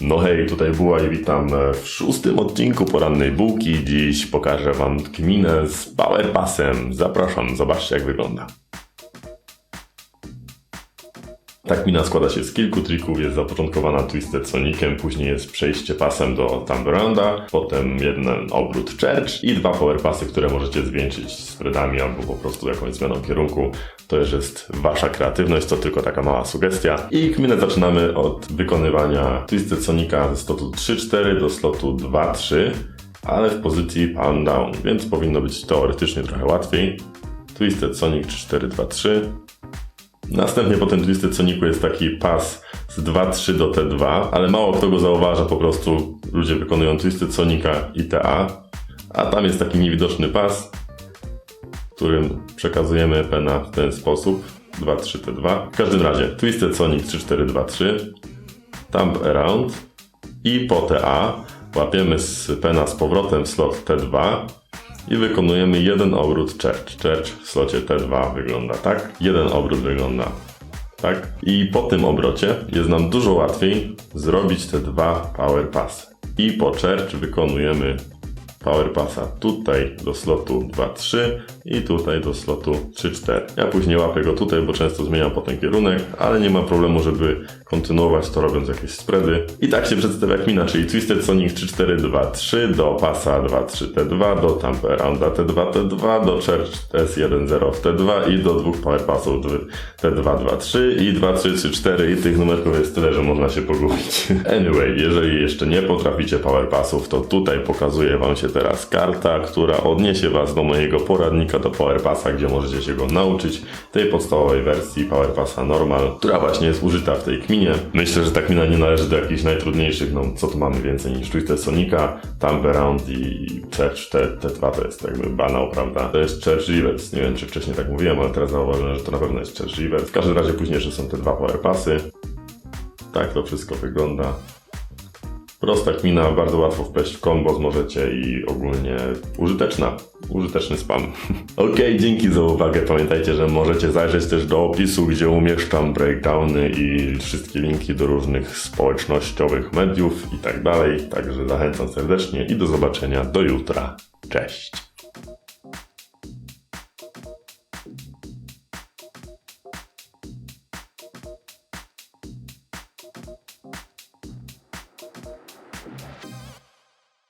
No hej, tutaj Buła i witam w szóstym odcinku porannej bułki. Dziś pokażę wam kminę z Powerpassem. Zapraszam, zobaczcie jak wygląda. Ta kmina składa się z kilku trików, jest zapoczątkowana Twisted Sonicem, później jest przejście pasem do Thunderrounda, potem jeden obrót Church i dwa powerpassy, które możecie zwieńczyć spreadami albo po prostu jakąś zmianą kierunku. To już jest wasza kreatywność, to tylko taka mała sugestia. I kminę zaczynamy od wykonywania Twisted Sonika ze slotu 3-4 do slotu 2-3, ale w pozycji palm down, więc powinno być teoretycznie trochę łatwiej. Twisted Sonic 3-4-2-3, Następnie po tym Twisted jest taki pas z 2-3 do T2, ale mało kto go zauważa, po prostu ludzie wykonują Twisted Sonika i TA, a. Tam jest taki niewidoczny pas, którym przekazujemy pena w ten sposób. 2-3 T2. W każdym razie Twisted Sonic 3-4-2-3, Thumb Around. I po TA łapiemy z pena z powrotem w slot T2 i wykonujemy jeden obrót church. Church w slocie T2 wygląda tak, jeden obrót wygląda tak. I po tym obrocie jest nam dużo łatwiej zrobić te dwa power passy. I po church wykonujemy power passa tutaj do slotu 2-3 i tutaj do slotu 3-4. Ja później łapię go tutaj, bo często zmieniam potem kierunek, ale nie ma problemu, żeby kontynuować to robiąc jakieś spready. I tak się przedstawia kmina, czyli Twisted Sonic 3-4-2-3 do pasa 2-3-T2, do Tamper Rounda T2-T2, do Church S1-0 w T2 i do dwóch power passów T2-2-3 i 2-3-3-4 i tych numerków jest tyle, że można się pogubić. Anyway, jeżeli jeszcze nie potraficie power passów, to tutaj pokazuję wam się teraz karta, która odniesie was do mojego poradnika do Power Passa, gdzie możecie się go nauczyć tej podstawowej wersji Power Passa Normal, która właśnie jest użyta w tej kminie. Myślę, że ta kmina nie należy do jakichś najtrudniejszych, no co tu mamy więcej niż Twisted Sonika, Thumb Around i Church te, te dwa to jest jakby banał, prawda? To jest Church Reverse, nie wiem czy wcześniej tak mówiłem, ale teraz zauważyłem, że to na pewno jest Church Reverse. W każdym razie później jeszcze są te dwa Power Passy. Tak to wszystko wygląda. Prosta kmina, bardzo łatwo wpleść w kombo możecie i ogólnie użyteczna. Użyteczny spam. ok, dzięki za uwagę. Pamiętajcie, że możecie zajrzeć też do opisu, gdzie umieszczam breakdowny i wszystkie linki do różnych społecznościowych mediów i tak dalej. Także zachęcam serdecznie i do zobaczenia do jutra. Cześć!